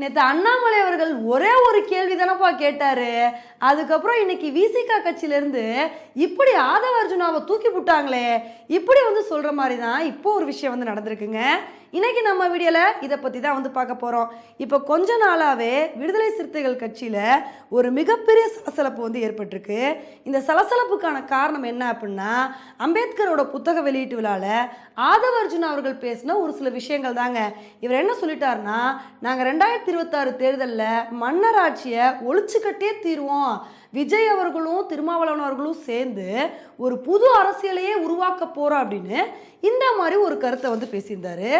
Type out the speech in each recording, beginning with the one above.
நேற்று அண்ணாமலை அவர்கள் ஒரே ஒரு கேள்வி தானப்பா கேட்டாரு. அதுக்கப்புறம் இன்னைக்கு விசிகா கட்சியிலேருந்து இப்படி ஆதவ அர்ஜுனாவை தூக்கி விட்டாங்களே இப்படி வந்து சொல்கிற மாதிரி தான் இப்போ ஒரு விஷயம் வந்து நடந்திருக்குங்க. இன்னைக்கு நம்ம வீடியோவில் இதை பற்றி தான் வந்து பார்க்க போகிறோம் இப்போ கொஞ்ச நாளாகவே விடுதலை சிறுத்தைகள் கட்சியில் ஒரு மிகப்பெரிய சலசலப்பு வந்து ஏற்பட்டிருக்கு. இந்த சலசலப்புக்கான காரணம் என்ன அப்படின்னா அம்பேத்கரோட புத்தக வெளியீட்டு விழாவில் ஆதவ அர்ஜுனா அவர்கள் பேசின ஒரு சில விஷயங்கள் தாங்க. இவர் என்ன சொல்லிட்டாருன்னா நாங்கள் ரெண்டாயிரத்தி இருபத்தாறு தேர்தலில் மன்னர் ஆட்சியை ஒழிச்சு கட்டே தீருவோம். விஜய் அவர்களும் திருமாவளவன் அவர்களும் சேர்ந்து ஒரு புது அரசியலையே உருவாக்க போகிறோம் அப்படின்னு இந்த மாதிரி ஒரு கருத்தை வந்து பேசியிருந்தாரு.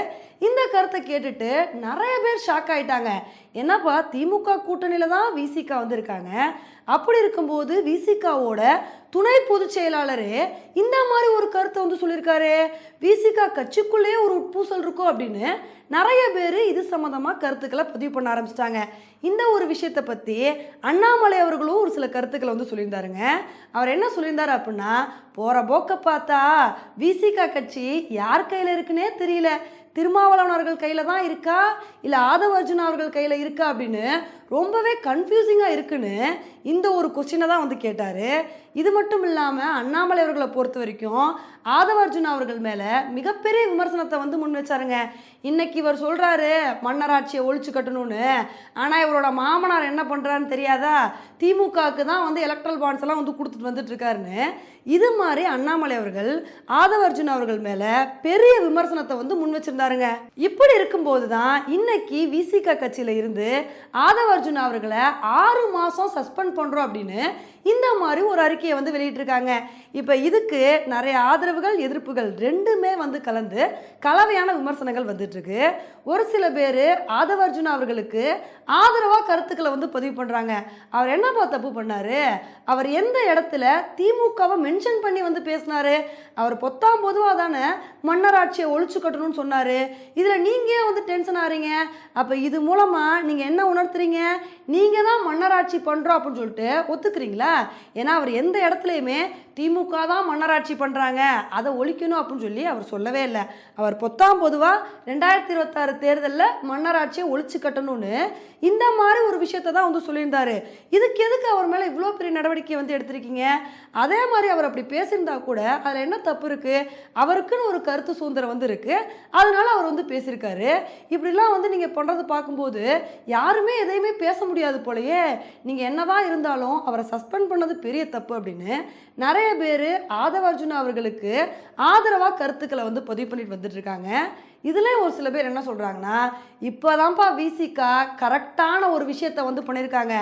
இந்த கருத்தை கேட்டுட்டு நிறைய பேர் ஷாக் ஆயிட்டாங்க. என்னப்பா திமுக கூட்டணியில் தான் விசிகா வந்திருக்காங்க. அப்படி இருக்கும்போது விசிகாவோட துணை பொதுச் செயலாளரே இந்த மாதிரி ஒரு கருத்தை வந்து சொல்லியிருக்காரு. விசிகா கட்சிக்குள்ளேயே ஒரு உட்பூசல் இருக்கும் அப்படின்னு நிறைய பேர் இது சம்மந்தமாக கருத்துக்களை பதிவு பண்ண ஆரம்பிச்சிட்டாங்க. இந்த ஒரு விஷயத்தை பற்றி அண்ணாமலை அவர்களும் ஒரு சில கருத்துக்களை வந்து சொல்லியிருந்தாருங்க. அவர் என்ன சொல்லியிருந்தாரு அப்படின்னா போகிற போக்க பார்த்தா விசிகா கட்சி யார் கையில் இருக்குன்னே தெரியல. திருமாவளவன் அவர்கள் கையில் தான் இருக்கா? இல்லை ஆதவ அர்ஜுன் அவர்கள் கையில் இருக்கா அப்படின்னு ரொம்பவே கன்ஃபியூசிங்காக இருக்குன்னு இந்த ஒரு கொஸ்டினை தான் வந்து கேட்டார். இது மட்டும் இல்லாமல் அண்ணாமலை அவர்களை பொறுத்த வரைக்கும் ஆதவ அர்ஜுன் அவர்கள் மேலே மிகப்பெரிய விமர்சனத்தை வந்து முன் வச்சாருங்க. இன்னைக்கு இவர் சொல்கிறாரு மன்னராட்சியை ஒழிச்சு கட்டணும்னு. ஆனால் இவரோட மாமனார் என்ன பண்ணுறாருன்னு தெரியாதா? திமுகவுக்கு தான் வந்து எலக்ட்ரல் பாண்ட்ஸ் எல்லாம் வந்து கொடுத்துட்டு வந்துட்டு இருக்காருன்னு. இது மாதிரி அண்ணாமலை அவர்கள் ஆதவ அர்ஜுன் அவர்கள் மேலே பெரிய விமர்சனத்தை வந்து முன் பாருங்க. இப்படி இருக்கும்போது தான் இன்னைக்கு விசிக கட்சியில இருந்து ஆதவ அர்ஜுன் அவர்களை ஆறு மாசம் சஸ்பெண்ட் பண்றோம் அப்படின்னு இந்த மாதிரி ஒரு அறிக்கையை வந்து வெளியிட்டிருக்காங்க. இப்போ இதுக்கு நிறைய ஆதரவுகள் எதிர்ப்புகள் ரெண்டுமே வந்து கலந்து கலவையான விமர்சனங்கள் வந்துட்டுருக்கு. ஒரு சில பேர் ஆதவ அர்ஜுன் அவர்களுக்கு ஆதரவாக கருத்துக்களை வந்து பதிவு பண்ணுறாங்க அவர் என்னப்பா தப்பு பண்ணாரு? அவர் எந்த இடத்துல திமுகவை மென்ஷன் பண்ணி வந்து பேசினாரு? அவர் பொத்தாம் பொதுவாக தானே மன்னராட்சியை ஒழிச்சு கட்டணும்னு சொன்னார். இதில் நீங்கள் ஏன் வந்து டென்ஷன் ஆகிறீங்க அப்போ இது மூலமாக நீங்கள் என்ன உணர்த்துறீங்க? நீங்கள் தான் மன்னராட்சி பண்ணுறோம் அப்படின்னு சொல்லிட்டு ஒத்துக்கிறீங்களா? ஏன்னா அவர் எந்த இடத்துலையுமே திமுக தான் மன்னராட்சி பண்ணுறாங்க அதை ஒழிக்கணும் அப்படின்னு சொல்லி அவர் சொல்லவே இல்லை. அவர் பொத்தாம் பொதுவாக ரெண்டாயிரத்தி இருபத்தாறு தேர்தலில் மன்னராட்சியை ஒழிச்சு கட்டணும்னு இந்த மாதிரி ஒரு விஷயத்தை தான் வந்து சொல்லியிருந்தாரு. இதுக்கு எதுக்கு அவர் மேலே இவ்வளோ பெரிய நடவடிக்கை வந்து எடுத்திருக்கீங்க? அதே மாதிரி அவர் அப்படி பேசியிருந்தா கூட அதில் என்ன தப்பு இருக்குது அவருக்குன்னு ஒரு கருத்து சுதந்திரம் வந்து இருக்குது அதனால அவர் வந்து பேசியிருக்காரு. இப்படிலாம் வந்து நீங்கள் பண்ணுறது பார்க்கும்போது யாருமே எதையுமே பேச முடியாது போலயே நீங்கள் என்னதான் இருந்தாலும் அவரை சஸ்பெண்ட் பண்ணது பெரிய தப்பு அப்படின்னு நிறைய பேர் ஆதவ அர்ஜுனா அவர்களுக்கு ஆதரவாக கருத்துக்களை வந்து பதிவு பண்ணிட்டு வந்துட்டு இருக்காங்க. இதுலேயும் ஒரு சில பேர் என்ன சொல்கிறாங்கன்னா இப்போதான்ப்பா விசிகா கரெக்டான ஒரு விஷயத்த வந்து பண்ணியிருக்காங்க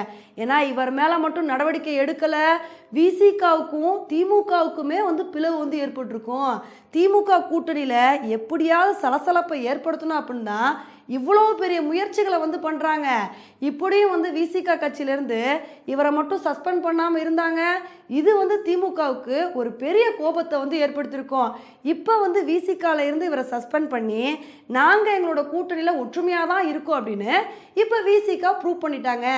ஏன்னா இவர் மேலே மட்டும் நடவடிக்கை எடுக்கலை. விசிகாவுக்கும் திமுகவுக்குமே வந்து பிளவு வந்து ஏற்பட்டிருக்கும். திமுக கூட்டணியில் எப்படியாவது சலசலப்பை ஏற்படுத்தணும் அப்படின்னா இவ்வளோ பெரிய முயற்சிகளை வந்து பண்ணுறாங்க இப்படியும் வந்து விசிகா கட்சியிலேருந்து இவரை மட்டும் சஸ்பெண்ட் பண்ணாமல் இருந்தாங்க. இது வந்து திமுகவுக்கு ஒரு பெரிய கோபத்தை வந்து ஏற்படுத்தியிருக்கோம். இப்போ வந்து விசிகாவில் இருந்து இவரை சஸ்பெண்ட் பண்ணி நாங்கள் எங்களோட கூட்டணியில் ஒற்றுமையாக தான் இருக்கோம் அப்படின்னு இப்போ விசிகா ப்ரூவ் பண்ணிட்டாங்க.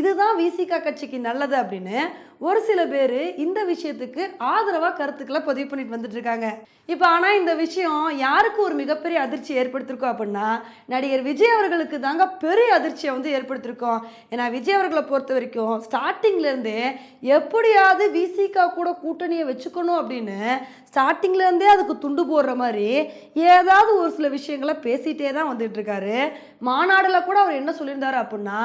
இதுதான் விசிகா கட்சிக்கு நல்லது அப்படின்னு ஒரு சில பேர் இந்த விஷயத்துக்கு ஆதரவாக கருத்துக்களை பதிவு பண்ணிட்டு வந்துட்டு இருக்காங்க. இப்போ ஆனால் இந்த விஷயம் யாருக்கு ஒரு மிகப்பெரிய அதிர்ச்சி ஏற்படுத்திருக்கோம் அப்படின்னா நடிகர் விஜய் அவர்களுக்கு தாங்க பெரிய அதிர்ச்சியை வந்து ஏற்படுத்தியிருக்கோம் ஏன்னா விஜய் அவர்களை பொறுத்த வரைக்கும் ஸ்டார்டிங்லேருந்தே எப்படியாவது விசிகா கூட கூட்டணியை வச்சுக்கணும் அப்படின்னு ஸ்டார்டிங்லேருந்தே அதுக்கு துண்டு போடுற மாதிரி ஏதாவது ஒரு சில விஷயங்களை பேசிகிட்டே தான் வந்துட்டு இருக்காரு. மாநாடில் கூட அவர் என்ன சொல்லியிருந்தார் அப்படின்னா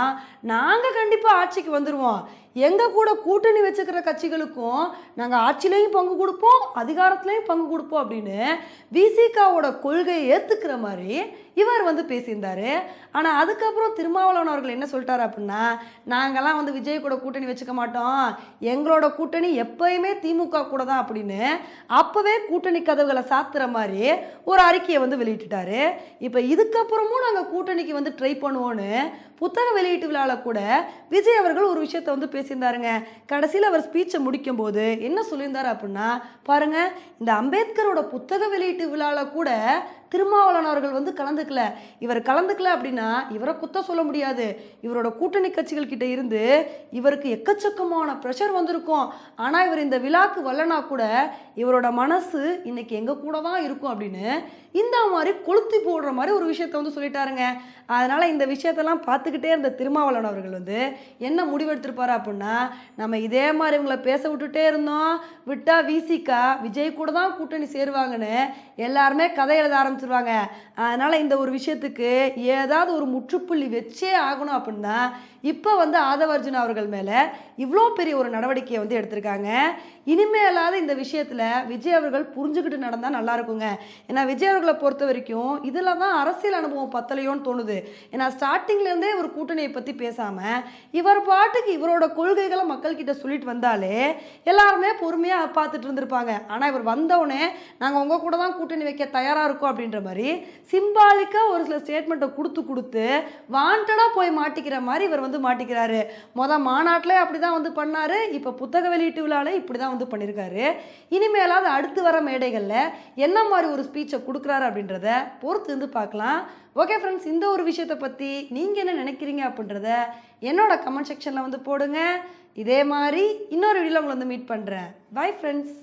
நாங்கள் கண்டிப்பாக ஆட்சிக்கு வந்துடுவோம் எங்கள் கூட கூட்டணி வச்சுக்கிற கட்சிகளுக்கும் நாங்கள் ஆட்சியிலையும் பங்கு கொடுப்போம் அதிகாரத்துலேயும் பங்கு கொடுப்போம் அப்படின்னு விசிகாவோட கொள்கையை ஏற்றுக்கிற மாதிரி இவர் வந்து பேசியிருந்தாரு. ஆனால் அதுக்கப்புறம் திருமாவளவன் அவர்கள் என்ன சொல்லிட்டார் அப்படின்னா நாங்கள்லாம் வந்து விஜய் கூட கூட்டணி வச்சுக்க மாட்டோம். எங்களோட கூட்டணி எப்பயுமே திமுக கூட தான் அப்படின்னு அப்போவே கூட்டணி கதவுகளை சாத்துற மாதிரி ஒரு அறிக்கையை வந்து வெளியிட்டுட்டாரு. இப்போ இதுக்கப்புறமும் நாங்கள் கூட்டணி கூட்டணிக்கு வந்து ட்ரை பண்ணுவோன்னு புத்தக வெளியீட்டு விழாவில் கூட விஜய் அவர்கள் ஒரு விஷயத்தை வந்து பேசியிருந்தாருங்க. கடைசியில் அவர் ஸ்பீச்சை முடிக்கும்போது என்ன சொல்லியிருந்தார் அப்படின்னா பாருங்க இந்த அம்பேத்கரோட புத்தக வெளியீட்டு விழாவில் கூட திருமாவளவன் அவர்கள் வந்து கலந்துக்கல. இவர் கலந்துக்கல அப்படின்னா இவரை குத்த சொல்ல முடியாது. இவரோட கூட்டணி கட்சிகள் கிட்ட இருந்து இவருக்கு எக்கச்சக்கமான ப்ரெஷர் வந்திருக்கும். ஆனால் இவர் இந்த விழாக்கு வரலனா கூட இவரோட மனசு இன்னைக்கு எங்கள் கூட தான் இருக்கும் அப்படின்னு இந்த மாதிரி கொளுத்தி போடுற மாதிரி ஒரு விஷயத்த வந்து சொல்லிட்டாருங்க. அதனால் இந்த விஷயத்தெல்லாம் பார்த்துக்கிட்டே இருந்த திருமாவளவன் அவர்கள் வந்து என்ன முடிவெடுத்திருப்பாரு அப்படின்னா நம்ம இதே மாதிரி இவங்களை பேச விட்டுட்டே இருந்தோம் விட்டா விசிகா விஜய் கூட தான் கூட்டணி சேருவாங்கன்னு எல்லாருமே கதை எழுத சொல்லுவாங்க. அதனால இந்த ஒரு விஷயத்துக்கு ஏதாவது ஒரு முற்றுப்புள்ளி வச்சே ஆகணும் அப்படின்னா இப்போ வந்து ஆதவர்ஜுன் அவர்கள் மேலே இவ்வளோ பெரிய ஒரு நடவடிக்கையை வந்து எடுத்திருக்காங்க. இனிமேலாவது இந்த விஷயத்தில் விஜய் அவர்கள் புரிஞ்சுக்கிட்டு நடந்தால் நல்லா இருக்குங்க. ஏன்னா விஜய் அவர்களை பொறுத்த வரைக்கும் இதில் தான் அரசியல் அனுபவம் பத்தலையோன்னு தோணுது. ஏன்னா ஸ்டார்டிங்லேருந்தே ஒரு கூட்டணியை பற்றி பேசாமல் இவர் பாட்டுக்கு இவரோட கொள்கைகளை மக்கள்கிட்ட சொல்லிட்டு வந்தாலே எல்லாருமே பொறுமையாக பார்த்துட்டு இருந்திருப்பாங்க. ஆனால் இவர் வந்தவுடனே நாங்கள் உங்கள் கூட தான் கூட்டணி வைக்க தயாராக இருக்கோம் அப்படின்ற மாதிரி சிம்பாலிக்காக ஒரு சில ஸ்டேட்மெண்ட்டை கொடுத்து கொடுத்து வாண்டடாக போய் மாட்டிக்கிற மாதிரி இவர் வந்து மாட்டிக்கிறாரு. மொத மாநாட்டில் அப்படி தான் வந்து பண்ணார். இப்போ புத்தக வெளியீட்டு விழாவில் இப்படி தான் வந்து பண்ணியிருக்காரு இனிமேலாவது அடுத்து வர மேடைகளில் என்ன மாதிரி ஒரு ஸ்பீச்சை கொடுக்குறாரு அப்படின்றத பொறுத்து இருந்து பார்க்கலாம். ஓகே ஃப்ரெண்ட்ஸ் இந்த ஒரு விஷயத்தை பற்றி நீங்கள் என்ன நினைக்கிறீங்க அப்படின்றத என்னோட கமெண்ட் செக்ஷனில் வந்து போடுங்க. இதே மாதிரி இன்னொரு வீடியோவில் உங்களை வந்து மீட் பண்ணுறேன் பை ஃப்ரெண்ட்ஸ்